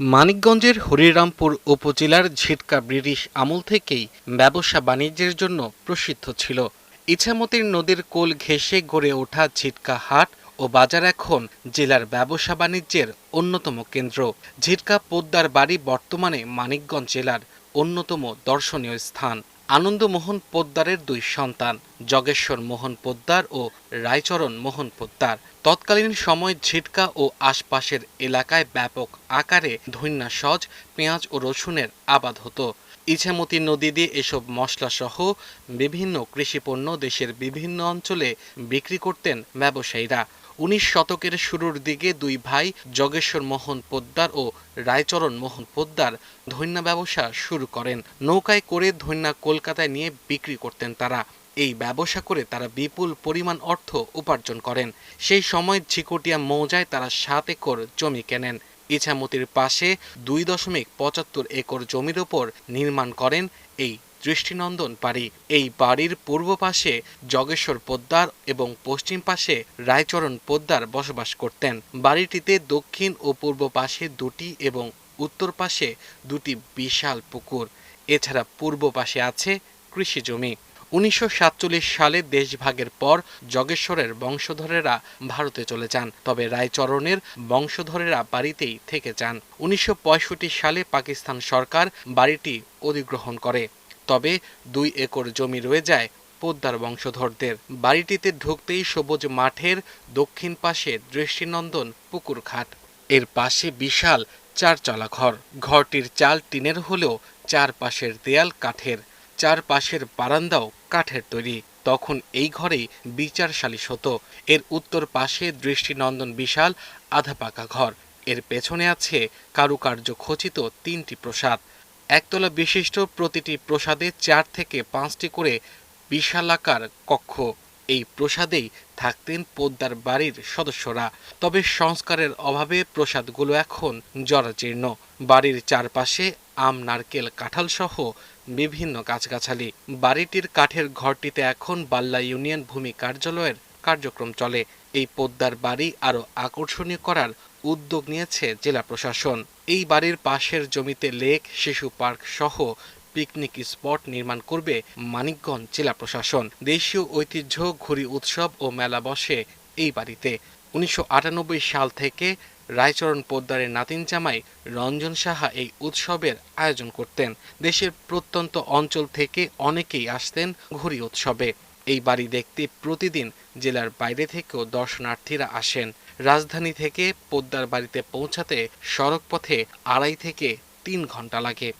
মানিকগঞ্জের হরিরামপুর উপজেলার ঝিটকা ব্রিটিশ আমল থেকেই ব্যবসা বাণিজ্যের জন্য প্রসিদ্ধ ছিল। ইছামতির নদীর কোল ঘেঁষে গড়ে ওঠা ঝিটকা হাট ও বাজার এখন জেলার ব্যবসা বাণিজ্যের অন্যতম কেন্দ্র। ঝিটকা পোদ্দার বাড়ি বর্তমানে মানিকগঞ্জ জেলার অন্যতম দর্শনীয় স্থান। আনন্দমোহন পোদ্দারের দুই সন্তান জগেশ্বর মোহন পোদ্দার ও রায়চরণ মোহন পোদ্দার। তৎকালীন সময় ঝিটকা ও আশপাশের এলাকায় ব্যাপক আকারে ধন্যা সজ পেঁয়াজ ও রসুনের আবাদ হতো। ইছামতি নদী দিয়ে এসব মশলাসহ বিভিন্ন কৃষিপণ্য দেশের বিভিন্ন অঞ্চলে বিক্রি করতেন ব্যবসায়ীরা। উনিশ শতকের শুরুর দিকে দুই ভাই, যোগেশ্বর মোহন পোদ্দার ও রায়চরণ মোহন পোদ্দার ধন্যা ব্যবসা শুরু করেন। নৌকায় করে ধন্যা কলকাতায় নিয়ে বিক্রি করতেন তারা। এই ব্যবসা করে তারা বিপুল পরিমাণ অর্থ উপার্জন করেন। সেই সময় ঝিকটিয়া মৌজায় তারা সাত একর জমি কেনেন। ইছামতির পাশে দুই দশমিক পঁচাত্তর একর জমির ওপর নির্মাণ করেন এই দৃষ্টিনন্দন বাড়ি এই বাড়ির পূর্ব পাশে জগেশ্বর পোদ্দার এবং পশ্চিম পাশে রায়চরণ পোদ্দার বসবাস করতেন। বাড়িটিতে দক্ষিণ ও পূর্ব পাশে দুটি এবং উত্তর পাশে দুটি বিশাল পুকুর। এছাড়া পূর্ব পাশে আছে কৃষি জমি। উনিশশো সাতচল্লিশ সালে দেশভাগের পর জগেশ্বরের বংশধরেরা ভারতে চলে যান, তবে রায়চরণের বংশধরেরা বাড়িতেই থেকে যান। উনিশশো পঁয়ষট্টি সালে পাকিস্তান সরকার বাড়িটি অধিগ্রহণ করে। তবে দুই একর জমি রয়ে যায় পোদ্দার বংশধরদের। বাড়িটিতে ঢুকতেই সবুজ মাঠের দক্ষিণ পাশে দৃষ্টিনন্দন পুকুর ঘাট। এর পাশে বিশাল চারচালা ঘর। ঘরটির চাল টিনের হলেও চার পাশের দেয়াল কাঠের। চার পাশের বারান্দাও কাঠের তৈরি। তখন এই ঘরেই বিচার সালিশ হতো। এর উত্তর পাশে দৃষ্টিনন্দন বিশাল আধা পাকা ঘর। এর পেছনে আছে কারুকার্য খচিত তিনটি প্রসাদ। একতলা বিশিষ্ট প্রতিটি প্রসাদে চার থেকে পাঁচটি করে বিশালাকার কক্ষ। এই প্রসাদেই থাকতেন পোদ্দার বাড়ির সদস্যরা। তবে সংস্কারের অভাবে প্রসাদগুলো এখন জরাজীর্ণ। বাড়ির চারপাশে আম, নারকেল কাঁঠাল সহ বিভিন্ন গাছগাছালি। বাড়িটির কাঠের ঘরটিতে এখন বাল্লা ইউনিয়ন ভূমি কার্যালয়ের কার্যক্রম চলে। এই পোদ্দার বাড়ি আরও আকর্ষণীয় করার উদ্যোগ নিয়েছে জেলা প্রশাসন। এই বাড়ির পাশের জমিতে লেক, শিশু পার্ক সহ পিকনিক স্পট নির্মাণ করবে মানিকগঞ্জ জেলা প্রশাসন। দেশীয় ঐতিহ্য, ঘুড়ি উৎসব ও মেলা বসে এই বাড়িতে। উনিশশো আটানব্বই সাল থেকে রায়চরণ পোদ্দারের নাতিন জামাই রঞ্জন সাহা এই উৎসবের আয়োজন করতেন। দেশের প্রত্যন্ত অঞ্চল থেকে অনেকেই আসতেন ঘুড়ি উৎসবে। এই বাড়ি দেখতে প্রতিদিন জেলার বাইরে থেকেও দর্শনার্থীরা আসেন। রাজধানী থেকে পোদ্দার বাড়িতে পৌঁছাতে সড়কপথে আড়াই থেকে তিন ঘণ্টা লাগে।